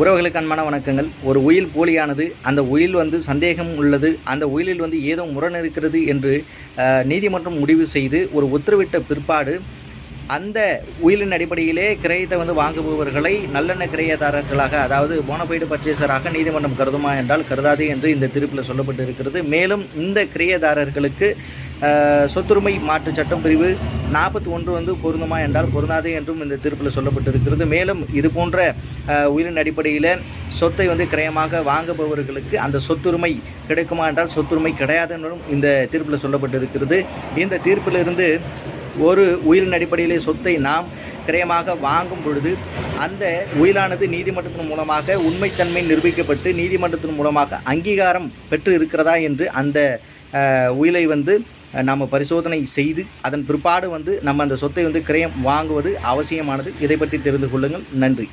உறவுகளுக்கு அன்பான வணக்கங்கள். ஒரு உயில் போலியானது அந்த உயில் வந்து சந்தேகம் உள்ளது அந்த உயிலில் வந்து ஏதோ முரண் இருக்கிறது என்று நீதிமன்றம் முடிவு செய்து ஒரு உத்தரவிட்ட பிற்பாடு அந்த உயிலின் அடிப்படையிலே கிரயத்தை வந்து வாங்குபவர்களை நல்லெண்ண கிரயதாரர்களாக அதாவது போனபைடு பர்ச்சேசராக நீதிமன்றம் கருதுமா என்றால் கருதாது என்று இந்த தீர்ப்பில் சொல்லப்பட்டு இருக்கிறது மேலும் இந்த கிரயதாரர்களுக்கு சொத்துரிமை மாற்றுச் சட்டம் பிரிவு நாற்பத்தி ஒன்று வந்து பொருந்துமா என்றால் பொருந்தாது என்றும் இந்த தீர்ப்பில் சொல்லப்பட்டிருக்கிறது. மேலும் இது போன்ற உயிரின் அடிப்படையில் சொத்தை வந்து கிரயமாக வாங்குபவர்களுக்கு அந்த சொத்துரிமை கிடைக்குமா என்றால் சொத்துரிமை கிடையாது என்றும் இந்த தீர்ப்பில் சொல்லப்பட்டிருக்கிறது. இந்த தீர்ப்பிலிருந்து ஒரு உயிரின் அடிப்படையிலே சொத்தை நாம் கிரயமாக வாங்கும் பொழுது அந்த உயிலானது நீதிமன்றத்தின் மூலமாக உண்மைத்தன்மை நிரூபிக்கப்பட்டு நீதிமன்றத்தின் மூலமாக அங்கீகாரம் பெற்று இருக்கிறதா என்று அந்த உயிலை வந்து நாம் பரிசோதனை செய்து அதன் பிற்பாடு வந்து நம்ம அந்த சொத்தை வந்து கிரயம் வாங்குவது அவசியமானது. இதை பற்றி தெரிந்து கொள்ளுங்கள். நன்றி.